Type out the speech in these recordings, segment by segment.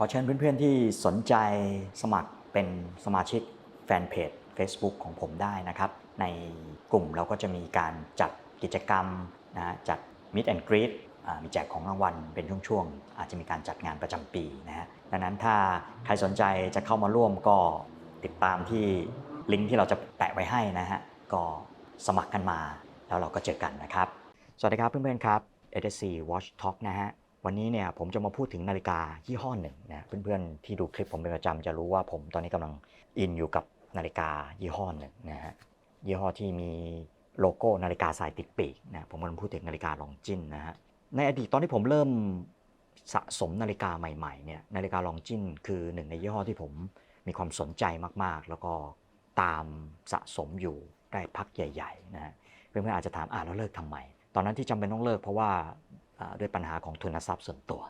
ขอเชิญเพื่อนๆที่สนใจสมัครเป็นสมาชิกแฟนเพจ Facebook ของผมได้นะครับ ในกลุ่มเราก็จะมีการจัดกิจกรรมนะจัด Meet and Greet มีแจกของรางวัลเป็นช่วงๆ อาจจะมีการจัดงานประจำปีนะฮะดังนั้นถ้าใครสนใจจะเข้ามาร่วมก็ติดตามที่ลิงก์ที่เราจะแปะไว้ให้นะฮะ ก็สมัครกันมาแล้วเราก็เจอกันนะครับ สวัสดีครับเพื่อนๆครับ ADC Watch Talk นะฮะ วันนี้เนี่ยผมจะมาพูดถึงนาฬิกายี่ห้อหนึ่งนะเพื่อนๆที่ดูคลิปผมเป็นประจำจะรู้ว่าผมตอนนี้กำลังอินอยู่กับนาฬิกายี่ห้อหนึ่งนะฮะยี่ห้อที่มีโลโก้นาฬิกาสายติดปีกนะผมกำลังพูดถึงนาฬิกาลองจินนะฮะในอดีตตอนที่ผมเริ่มสะสมนาฬิกาใหม่ๆเนี่ยนาฬิกาลองจินคือหนึ่งในยี่ห้อที่ผมมีความสนใจมากๆ แล้วก็ตามสะสมอยู่ได้พักใหญ่ๆนะฮะเพื่อนๆอาจจะถามอ่าแล้วเลิกทำไม ตอนนั้นที่จำเป็นต้องเลิกเพราะว่า ด้วยปัญหาของทุนทรัพย์ส่วนตัว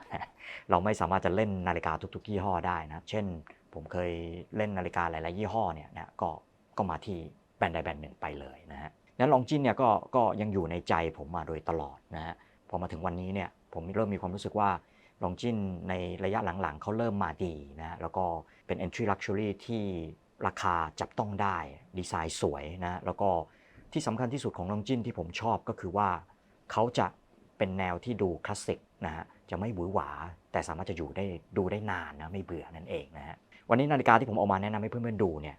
เราไม่สามารถจะเล่นนาฬิกาทุกๆยี่ห้อได้นะ เช่น ผมเคยเล่นนาฬิกาหลายๆยี่ห้อเนี่ยนะก็ก็มาที่แบรนด์ใดแบรนด์หนึ่งไปเลยนะฮะนั้นลองจินเนี่ยก็ก็ยังอยู่ในใจผมมาโดยตลอดนะฮะพอมาถึงวันนี้เนี่ยผมเริ่มมีความรู้สึกว่าลองจินในระยะหลังๆเขาเริ่มมาดีนะฮะแล้วก็เป็น entry luxury ที่ราคาจับต้องได้ดีไซน์สวยนะแล้วก็ที่สำคัญที่สุดของลองจินที่ผมชอบก็คือว่าเขาจะ เป็นแนวที่ดูคลาสสิกนะฮะจะไม่หวือหวา แต่สามารถจะอยู่ได้ดูได้นานนะไม่เบื่อนั่นเองนะฮะวันนี้นาฬิกาที่ผมเอามาแนะนำให้เพื่อนๆดูเนี่ย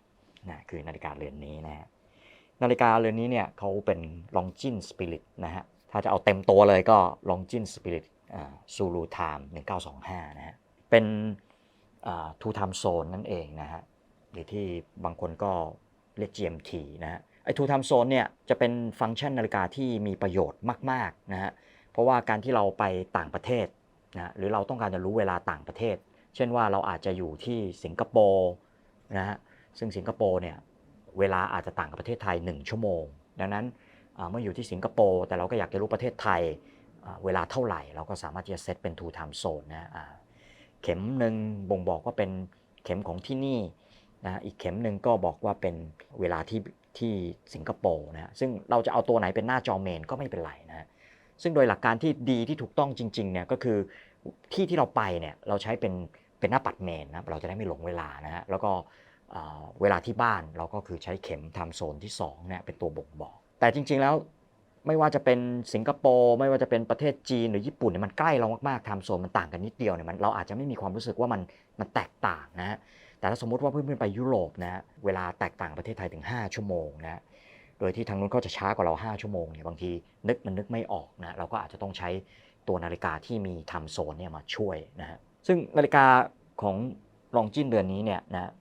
นะคือนาฬิกาเรือนนี้นะฮะนาฬิกาเรือนนี้เนี่ยเขาเป็น Longines Spirit นะฮะถ้าจะเอาเต็มตัวเลยก็ Longines Spirit อ่า Zulu Time 1925นะฮะเป็นอ่า Two Time Zone นั่นเองนะฮะหรือที่บางคนก็เรียก GMT นะฮะไอ้ Two Time Zone เนี่ยจะเป็นฟังก์ชันนาฬิกาที่มีประโยชน์มากๆนะฮะ ราะว่าการที่เราไปต่างประเทศนะหรือเราต้องการจะรู้เวลาต่างประเทศ เช่นว่าเราอาจจะอยู่ที่สิงคโปร์นะฮะซึ่งสิงคโปร์เนี่ยเวลาอาจจะต่างกับประเทศไทย 1 ชั่วโมง ดังนั้นเมื่ออยู่ที่สิงคโปร์แต่เราก็อยากจะรู้ประเทศไทยเวลาเท่าไหร่ เราก็สามารถที่จะเซตเป็น two time zone นะเข็มหนึ่งบ่งบอกว่าเป็นเข็มของที่นี่นะอีกเข็มหนึ่งก็บอกว่าเป็นเวลาที่ที่สิงคโปร์นะซึ่งเราจะเอาตัวไหนเป็นหน้าจอเมนก็ไม่เป็นไรนะ ซึ่งโดยหลักการที่ดีที่ถูกต้องจริงๆเนี่ยก็คือที่ที่เราไปเนี่ยเราใช้เป็นเป็นหน้าปัดเมนนะเราจะได้ไม่หลงเวลานะฮะแล้วก็เวลาที่บ้านเราก็คือใช้เข็มไทม์โซนที่2เนี่ยเป็นตัวบ่งบอก แต่จริง ๆแล้วไม่ว่าจะเป็นสิงคโปร์ไม่ว่าจะเป็นประเทศจีนหรือญี่ปุ่นเนี่ยมันใกล้เรามากๆไทม์โซนมันต่างกันนิดเดียวเนี่ยมันเราอาจจะไม่มีความรู้สึกว่ามันมันแตกต่างนะฮะแต่ถ้าสมมติว่าเพื่อนๆไปยุโรปนะฮะเวลาแตกต่างประเทศไทยถึง 5 ชั่วโมงนะ โดยที่ทางนู้นเขาจะช้ากว่าเรา 5 ชั่วโมงเนี่ยบางทีนึกมันนึกไม่ออกนะเราก็อาจจะต้องใช้ตัวนาฬิกาที่มีไทม์โซนเนี่ยมาช่วยนะฮะซึ่งนาฬิกาของลองจินเรือนนี้เนี่ยนะ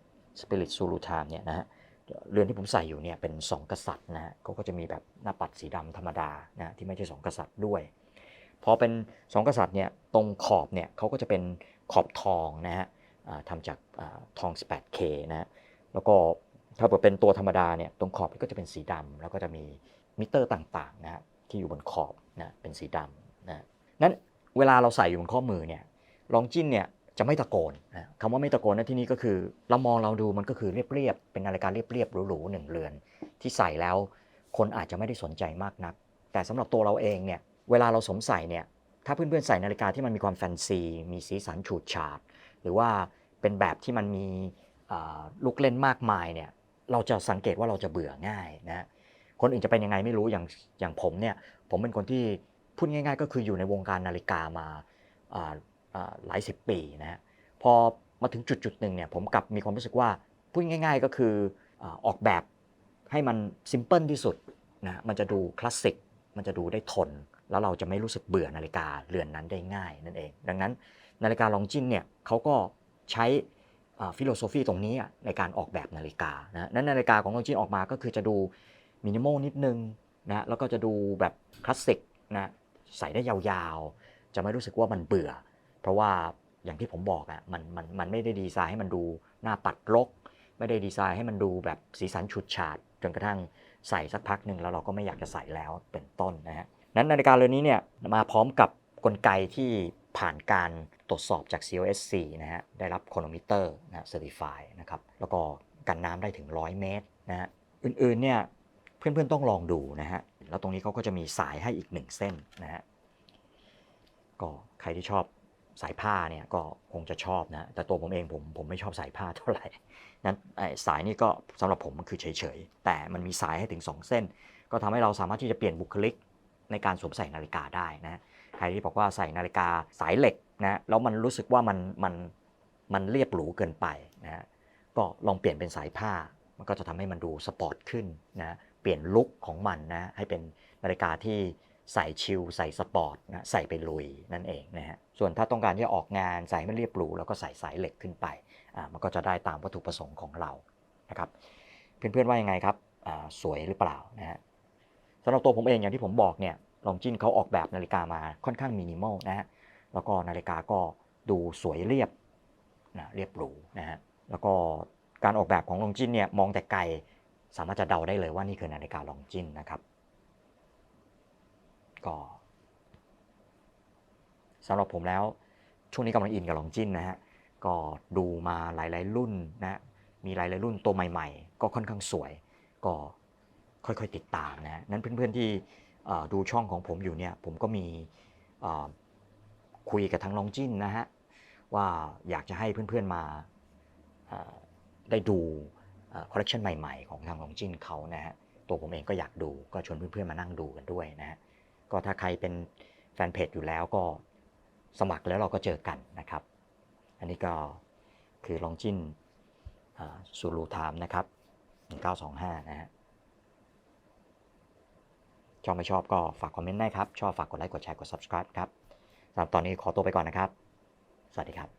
สปิริตซูรูไทม์เนี่ยนะฮะเรือนที่ผมใส่อยู่เนี่ยเป็น 2 กษัตริย์นะฮะเขาก็จะมีแบบหน้าปัดสีดำธรรมดานะที่ไม่ใช่ 2 กษัตริย์ด้วยพอเป็น 2 กษัตริย์เนี่ยตรงขอบเนี่ยเขาก็จะเป็นขอบทองนะฮะทำจากทอง 18K นะฮะแล้วก็ ถ้าเกิดเป็นตัวธรรมดาเนี่ยตรงขอบก็จะเป็นสีดำแล้วก็จะมีมิเตอร์ต่างๆนะฮะที่อยู่บนขอบนะเป็นสีดำนะนั้นเวลาเราใส่อยู่บนข้อมือเนี่ยลองจิ้นเนี่ยจะไม่ตะโกนนะคำว่าไม่ตะโกนในที่นี้ก็คือ เรามองเราดูมันก็คือเรียบๆเป็นนาฬิกาเรียบๆหรูๆหนึ่งเรือน ที่ใส่แล้วคนอาจจะไม่ได้สนใจมากนัก แต่สำหรับตัวเราเองเนี่ยเวลาเราสวมใส่เนี่ยถ้าเพื่อนๆใส่นาฬิกาที่มันมีความแฟนซี มีสีสันฉูดฉาด หรือว่าเป็นแบบที่มันมีลูกเล่นมากมายเนี่ย เราจะสังเกตว่าเราจะเบื่อง่ายนะคนอื่นจะเป็นยังไงไม่รู้อย่างอย่างผมเนี่ยผมเป็นคนที่พูดง่าย ๆ ก็คืออยู่ในวงการนาฬิกามาหลายสิบปีนะฮะพอมาถึงจุดจุดหนึ่งเนี่ยผมกลับมีความรู้สึกว่าพูดง่าย ๆ ก็คือออกแบบให้มันซิมเพิลที่สุดนะมันจะดูคลาสสิกมันจะดูได้ทน แล้วเราจะไม่รู้สึกเบื่อนาฬิกาเรือนนั้นได้ง่ายนั่นเอง ดังนั้นนาฬิกาลองจินเนี่ยเขาก็ใช้ ฟิโลโซฟีตรงนี้อะในการออกแบบนาฬิกานะนั้นนาฬิกาของลองจินออกมาก็คือจะดูมินิมอลนิดนึงนะแล้วก็จะดูแบบคลาสสิกนะใส่ได้ยาวๆ จะไม่รู้สึกว่ามันเบื่อ เพราะว่าอย่างที่ผมบอกอะมันมันมันไม่ได้ดีไซน์ให้มันดูหน้าปัดรก ไม่ได้ดีไซน์ให้มันดูแบบสีสันฉูดฉาดจนกระทั่งใส่สักพักหนึ่งแล้วเราก็ไม่อยากจะใส่แล้วเป็นต้นนะฮะนั้นนาฬิกาเรือนนี้เนี่ยมาพร้อมกับกลไกที่ผ่านการ ตรวจสอบจาก COSC นะฮะได้รับโคโนมิเตอร์นะเซอร์ติฟายนะครับแล้วก็กันน้ำได้ถึง 100 เมตรนะฮะอื่นๆเนี่ยเพื่อนๆต้องลองดูนะฮะแล้วตรงนี้เขาก็จะมีสายให้อีกหนึ่งเส้นนะฮะก็ใครที่ชอบสายผ้าเนี่ยก็คงจะชอบนะแต่ตัวผมเองผมผมไม่ชอบสายผ้าเท่าไหร่นั้นสายนี่ก็สำหรับผมมันคือเฉยๆ แต่มันมีสายให้ถึง 2 เส้น ก็ทำให้เราสามารถที่จะเปลี่ยนบุคลิกในการสวมใส่นาฬิกาได้นะใครที่บอกว่าใส่นาฬิกาสายเหล็ก นะแล้วมันรู้สึกว่ามันมันมันเรียบหรูเกินไปนะก็ลองเปลี่ยนเป็นสายผ้า มันก็จะทำให้มันดูสปอร์ตขึ้นนะเปลี่ยนลุคของมันนะให้เป็นนาฬิกาที่ใส่ชิลใส่สปอร์ตนะใส่ไปลุยนั่นเองนะฮะส่วนถ้าต้องการที่จะออกงานใส่ให้มันเรียบหรูแล้วก็ใส่สายเหล็กขึ้นไปอ่ามันก็จะได้ตามวัตถุประสงค์ของเรานะครับเพื่อนๆว่ายังไงครับอ่าสวยหรือเปล่านะฮะสำหรับตัวผมเองอย่างที่ผมบอกเนี่ยลองจินเขาออกแบบนาฬิกามาค่อนข้างมินิมอลนะฮะ แล้วก็นาฬิกาก็ดูสวยเรียบนะเรียบหรูนะฮะแล้วก็การออกแบบของลองจินเนี่ยมองแต่ไกลสามารถจะเดาได้เลยว่านี่คือนาฬิกาลองจินนะครับ ก็สำหรับผมแล้วช่วงนี้กำลังอินกับลองจินนะฮะก็ดูมาหลาย ๆ รุ่นนะมีหลายๆรุ่นตัวใหม่ ๆ ก็ค่อนข้างสวย ก็ค่อย ๆ ติดตามนะนั้นเพื่อน ๆ ที่ดูช่องของผมอยู่เนี่ยผมก็มี คุยกับทางลองจินนะฮะว่าอยากจะให้เพื่อนๆมาเอ่อได้ดูคอลเลคชันใหม่ๆ ของทางลองจินเขานะฮะตัวผมเองก็อยากดูก็ชวนเพื่อนๆมานั่งดูกันด้วยนะฮะก็ถ้าใครเป็นแฟนเพจอยู่แล้วก็สมัครแล้วเราก็เจอกันนะครับ อันนี้ก็คือลองจิ้นซูรูไทม์นะครับ 1925 นะฮะชอบไม่ชอบก็ฝากคอมเมนต์ได้ครับ ชอบฝากกดไลค์กดแชร์กด subscribe ครับ สำหรับตอนนี้ขอตัวไปก่อนนะครับ สวัสดีครับ